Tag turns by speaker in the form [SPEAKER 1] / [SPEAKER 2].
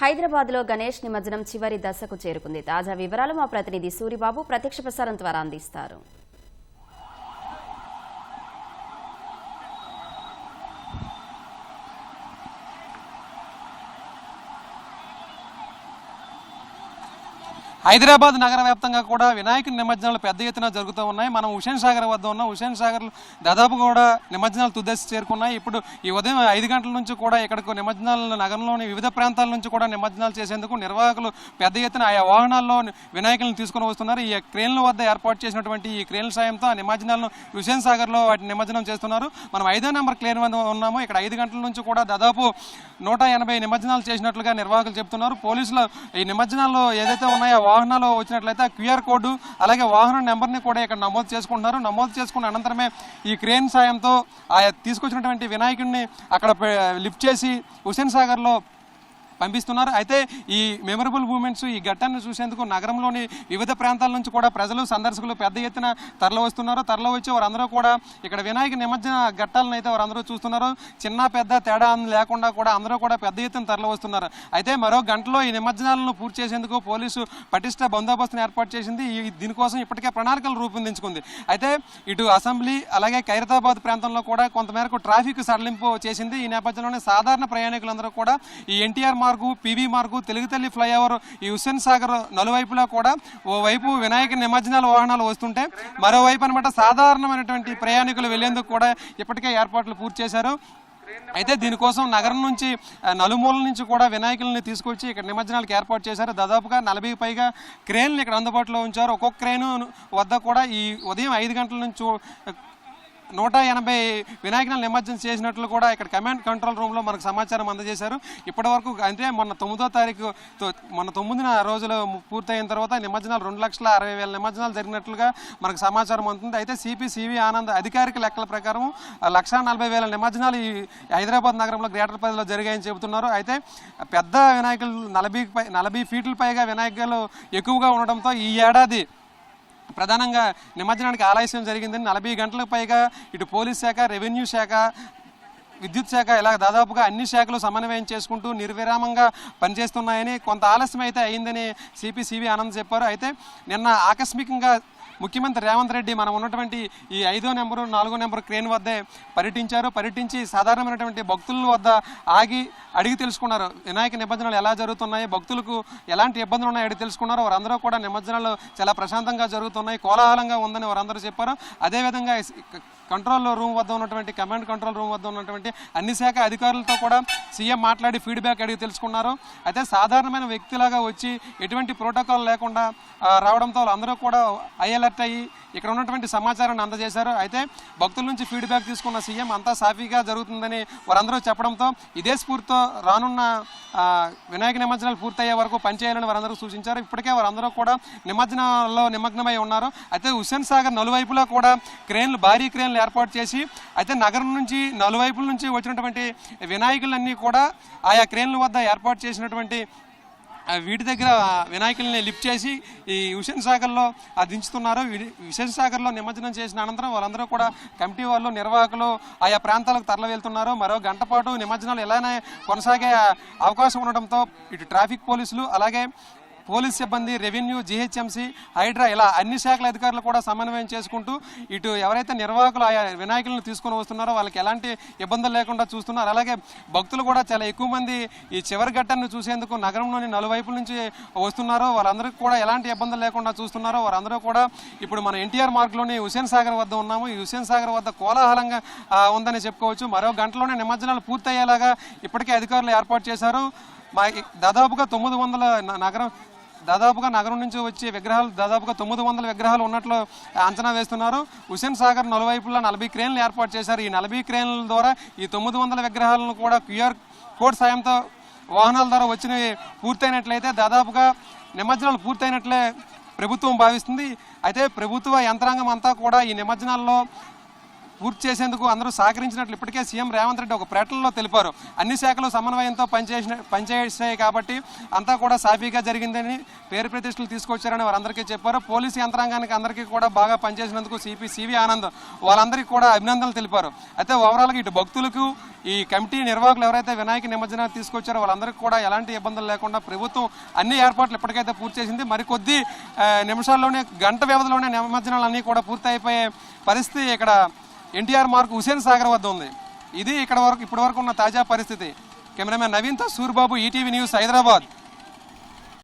[SPEAKER 1] హైదరాబాద్లో గణేష్ నిమజ్జనం చివరి దశకు చేరుకుంది. తాజా వివరాలు మా ప్రతినిధి సూరిబాబు ప్రత్యక్ష ప్రసారం ద్వారా అందిస్తారు.
[SPEAKER 2] హైదరాబాద్ నగర వ్యాప్తంగా కూడా వినాయకుని నిమజ్జనాలు పెద్ద ఎత్తున జరుగుతూ ఉన్నాయి. మనం హుషేన్ సాగర్ వద్ద ఉన్నాం. హుషేన్ సాగర్ దాదాపు కూడా నిమజ్జనాలు తుదశ చేరుకున్నాయి. ఇప్పుడు ఈ ఉదయం ఐదు గంటల నుంచి కూడా ఇక్కడికి నిమజ్జనాలు నగరంలోని వివిధ ప్రాంతాల నుంచి కూడా నిమజ్జనాలు చేసేందుకు నిర్వాహకులు పెద్ద ఎత్తున ఆయా వాహనాల్లో వినాయకులను తీసుకుని వస్తున్నారు. ఈ క్రేన్ల వద్ద ఏర్పాటు చేసినటువంటి ఈ క్రేన్ల సాయంతో ఆ నిమజ్జనాలను హుషేన్ సాగర్లో వాటిని నిమజ్జనం చేస్తున్నారు. మనం ఐదో నెంబర్ క్రేన్ వద్ద ఉన్నాము. ఇక్కడ ఐదు గంటల నుంచి కూడా దాదాపు నూట ఎనభై నిమజ్జనాలు చేసినట్లుగా నిర్వాహకులు చెప్తున్నారు. పోలీసులు ఈ నిమజ్జనాలు ఏదైతే ఉన్నాయో వాహనాలు వచ్చినట్లయితే ఆ క్యూఆర్ కోడ్ అలాగే వాహనం నెంబర్ని కూడా ఇక్కడ నమోదు చేసుకుంటున్నారు. నమోదు చేసుకున్న అనంతరమే ఈ క్రేన్ సాయంతో ఆ తీసుకొచ్చినటువంటి వినాయకుడిని అక్కడ లిఫ్ట్ చేసి హుసేన్ సాగర్లో పంపిస్తున్నారు. అయితే ఈ మెమరబుల్ మూమెంట్స్ ఈ ఘట్టాన్ని చూసేందుకు నగరంలోని వివిధ ప్రాంతాల నుంచి కూడా ప్రజలు సందర్శకులు పెద్ద ఎత్తున తరలి వస్తున్నారు. తరలి వచ్చి వారందరూ కూడా ఇక్కడ వినాయక నిమజ్జన ఘట్టాలను అయితే వారందరూ చూస్తున్నారు. చిన్న పెద్ద తేడా లేకుండా కూడా అందరూ కూడా పెద్ద ఎత్తున తరలి వస్తున్నారు. అయితే మరో గంటలో ఈ నిమజ్జనాలను పూర్తి చేసేందుకు పోలీసు పటిష్ట బందోబస్తును ఏర్పాటు చేసింది. ఈ దీనికోసం ఇప్పటికే ప్రణాళికలు రూపొందించుకుంది. అయితే ఇటు అసెంబ్లీ అలాగే ఖైరతాబాద్ ప్రాంతంలో కూడా కొంతమేరకు ట్రాఫిక్ సడలింపు చేసింది. ఈ నేపథ్యంలోనే సాధారణ ప్రయాణికులందరూ కూడా ఈ ఎన్టీఆర్ మార్గు పీవీ మార్గు తెలుగుతల్లి ఫ్లైఓవర్ ఈ హుస్సేన్ సాగర్ నలువైపులా కూడా ఓవైపు వినాయక నిమజ్జనాల వాహనాలు వస్తుంటే మరోవైపు అనమాట సాధారణమైనటువంటి ప్రయాణికులు వెళ్ళేందుకు కూడా ఇప్పటికే ఏర్పాట్లు పూర్తి చేశారు. అయితే దీనికోసం నగరం నుంచి నలుమూలల నుంచి కూడా వినాయకుల్ని తీసుకొచ్చి ఇక్కడ నిమజ్జనాలకు ఏర్పాటు చేశారు. దాదాపుగా నలభై పైగా క్రేన్లు ఇక్కడ అందుబాటులో ఉంచారు. ఒక్కొక్క క్రేను వద్ద కూడా ఈ ఉదయం ఐదు గంటల నుంచి నూట ఎనభై వినాయకులను నిమజ్జనం చేసినట్లు కూడా ఇక్కడ కమాండ్ కంట్రోల్ రూమ్లో మనకు సమాచారం అందజేశారు. ఇప్పటి వరకు అంటే మొన్న తొమ్మిదో తారీఖు మొన్న తొమ్మిదిన రోజులు పూర్తయిన తర్వాత నిమజ్జనాలు రెండు లక్షల అరవై వేల నిమజ్జనాలు జరిగినట్లుగా మనకు సమాచారం అందుతుంది. అయితే సిపి సివి ఆనంద్ అధికారిక లెక్కల ప్రకారం లక్ష నలభై వేల నిమజ్జనాలు ఈ హైదరాబాద్ నగరంలో గ్రేటర్ పరిధిలో జరిగాయని చెబుతున్నారు. అయితే పెద్ద వినాయకులు నలభై పై నలభై ఫీట్ల పైగా వినాయకులు ఎక్కువగా ఉండడంతో ఈ ఏడాది ప్రధానంగా నిమజ్జనానికి ఆలస్యం జరిగిందని నలభై గంటలకు పైగా ఇటు పోలీస్ శాఖ రెవెన్యూ శాఖ విద్యుత్ శాఖ ఇలా దాదాపుగా అన్ని శాఖలు సమన్వయం చేసుకుంటూ నిర్విరామంగా పనిచేస్తున్నాయని కొంత ఆలస్యం అయితే అయిందని సిపి సివి ఆనంద్ చెప్పారు. అయితే నిన్న ఆకస్మికంగా ముఖ్యమంత్రి రేవంత్ రెడ్డి మనం ఉన్నటువంటి ఈ ఐదో నెంబరు నాలుగో నెంబర్ క్రేన్ వద్దే పర్యటించారు. పర్యటించి సాధారణమైనటువంటి భక్తుల వద్ద ఆగి అడిగి తెలుసుకున్నారు. వినాయక నిబంధనలు ఎలా జరుగుతున్నాయి? భక్తులకు ఎలాంటి ఇబ్బందులు ఉన్నాయో అడిగి తెలుసుకున్నారు. వారందరూ కూడా నిమజ్జనాలు చాలా ప్రశాంతంగా జరుగుతున్నాయి. కోలాహలంగా ఉందని వారందరూ చెప్పారు. అదేవిధంగా కంట్రోల్ రూమ్ వద్ద ఉన్నటువంటి కమాండ్ కంట్రోల్ రూమ్ వద్ద ఉన్నటువంటి అన్ని శాఖ అధికారులతో కూడా సీఎం మాట్లాడి ఫీడ్బ్యాక్ అడిగి తెలుసుకున్నారు. అయితే సాధారణమైన వ్యక్తిలాగా వచ్చి ఎటువంటి ప్రోటోకాల్ లేకుండా రావడంతో అందరూ కూడా అయ్యేలా అలర్ట్ అయ్యి ఇక్కడ ఉన్నటువంటి సమాచారాన్ని అందజేశారు. అయితే భక్తుల నుంచి ఫీడ్బ్యాక్ తీసుకున్న సీఎం అంతా సాఫీగా జరుగుతుందని వారందరూ చెప్పడంతో ఇదే స్ఫూర్తితో రానున్న వినాయక నిమజ్జనాలు పూర్తయ్యే వరకు పనిచేయాలని వారందరూ సూచించారు. ఇప్పటికే వారందరూ కూడా నిమజ్జనాల్లో నిమగ్నమై ఉన్నారు. అయితే హుస్సేన్ సాగర్ నలువైపులా కూడా క్రేన్లు భారీ క్రేన్లు ఏర్పాటు చేసి అయితే నగరం నుంచి నలువైపుల నుంచి వచ్చినటువంటి వినాయకులన్నీ కూడా ఆయా క్రేన్ల వద్ద ఏర్పాటు చేసినటువంటి వీటి దగ్గర వినాయకుల్ని లిఫ్ట్ చేసి ఈ హుసేన్ సాగర్లో ఆ దించుతున్నారు. హుసేన్ సాగర్లో నిమజ్జనం చేసిన అనంతరం వాళ్ళందరూ కూడా కమిటీ వాళ్ళు నిర్వాహకులు ఆయా ప్రాంతాలకు తరలి వెళ్తున్నారు మరో గంట పాటు నిమజ్జనాలు ఎలానే కొనసాగే అవకాశం ఉండడంతో ఇటు ట్రాఫిక్ పోలీసులు అలాగే పోలీస్ సిబ్బంది రెవెన్యూ జీహెచ్ఎంసీ హైడ్రా ఇలా అన్ని శాఖల అధికారులు కూడా సమన్వయం చేసుకుంటూ ఇటు ఎవరైతే నిర్వాహకులు ఆయా వినాయకులను తీసుకొని వస్తున్నారో వాళ్ళకి ఎలాంటి ఇబ్బందులు లేకుండా చూస్తున్నారు. అలాగే భక్తులు కూడా చాలా ఎక్కువ మంది ఈ చివరి ఘట్టాన్ని చూసేందుకు నగరంలోని నలువైపుల నుంచి వస్తున్నారో. వాళ్ళందరికీ కూడా ఎలాంటి ఇబ్బందులు లేకుండా చూస్తున్నారో వారందరూ కూడా ఇప్పుడు మన ఎన్టీఆర్ మార్గ్లోని హుసేన్ సాగర్ వద్ద ఉన్నాము. ఈ హుసేన్ సాగర్ వద్ద కోలాహలంగా ఉందని చెప్పుకోవచ్చు. మరో గంటలోనే నిమజ్జనాలు పూర్తయ్యేలాగా ఇప్పటికే అధికారులు ఏర్పాటు చేశారు. మా దాదాపుగా తొమ్మిది వందల నగరం దాదాపుగా నగరం నుంచి వచ్చే విగ్రహాలు దాదాపుగా తొమ్మిది వందల విగ్రహాలు ఉన్నట్లు అంచనా వేస్తున్నారు. హుసేన్ సాగర్ నలువైపులా నలభై క్రేన్లు ఏర్పాటు చేశారు. ఈ నలభై క్రేన్ల ద్వారా ఈ తొమ్మిది వందల విగ్రహాలను కూడా క్యూఆర్ కోడ్ సాయంతో వాహనాల ద్వారా వచ్చినవి పూర్తయినట్లయితే దాదాపుగా నిమజ్జనాలు పూర్తయినట్లే ప్రభుత్వం భావిస్తుంది. అయితే ప్రభుత్వ యంత్రాంగం అంతా కూడా ఈ నిమజ్జనాల్లో పూర్తి చేసేందుకు అందరూ సహకరించినట్లు ఇప్పటికే సీఎం రేవంత్ రెడ్డి ఒక ప్రకటనలో తెలిపారు. అన్ని శాఖలు సమన్వయంతో పనిచేసిన పనిచేసాయి కాబట్టి అంతా కూడా సాఫీగా జరిగిందని పేరు ప్రతిష్టలు తీసుకొచ్చారని వారందరికీ చెప్పారు. పోలీసు యంత్రాంగానికి అందరికీ కూడా బాగా పనిచేసినందుకు సిపి సివి ఆనంద్ వాళ్ళందరికీ కూడా అభినందనలు తెలిపారు. అయితే ఓవరాల్గా ఇటు భక్తులకు ఈ కమిటీ నిర్వాహకులు ఎవరైతే వినాయక నిమజ్జనాన్ని తీసుకొచ్చారో వాళ్ళందరికీ కూడా ఎలాంటి ఇబ్బందులు లేకుండా ప్రభుత్వం అన్ని ఏర్పాట్లు ఇప్పటికైతే పూర్తి చేసింది. మరికొద్ది కొద్ది నిమిషాల్లోనే గంట వ్యవధిలోనే నిమజ్జనాలు అన్నీ కూడా పూర్తి అయిపోయే పరిస్థితి ఇక్కడ ఎన్టీఆర్ మార్క్ హుసేన్ సాగర్ వద్ద ఉంది. ఇది ఇక్కడ వరకు ఇప్పటి వరకు ఉన్న తాజా పరిస్థితి. కెమెరామెన్ నవీన్తో సూర్బాబు ఈటీవీ న్యూస్ హైదరాబాద్.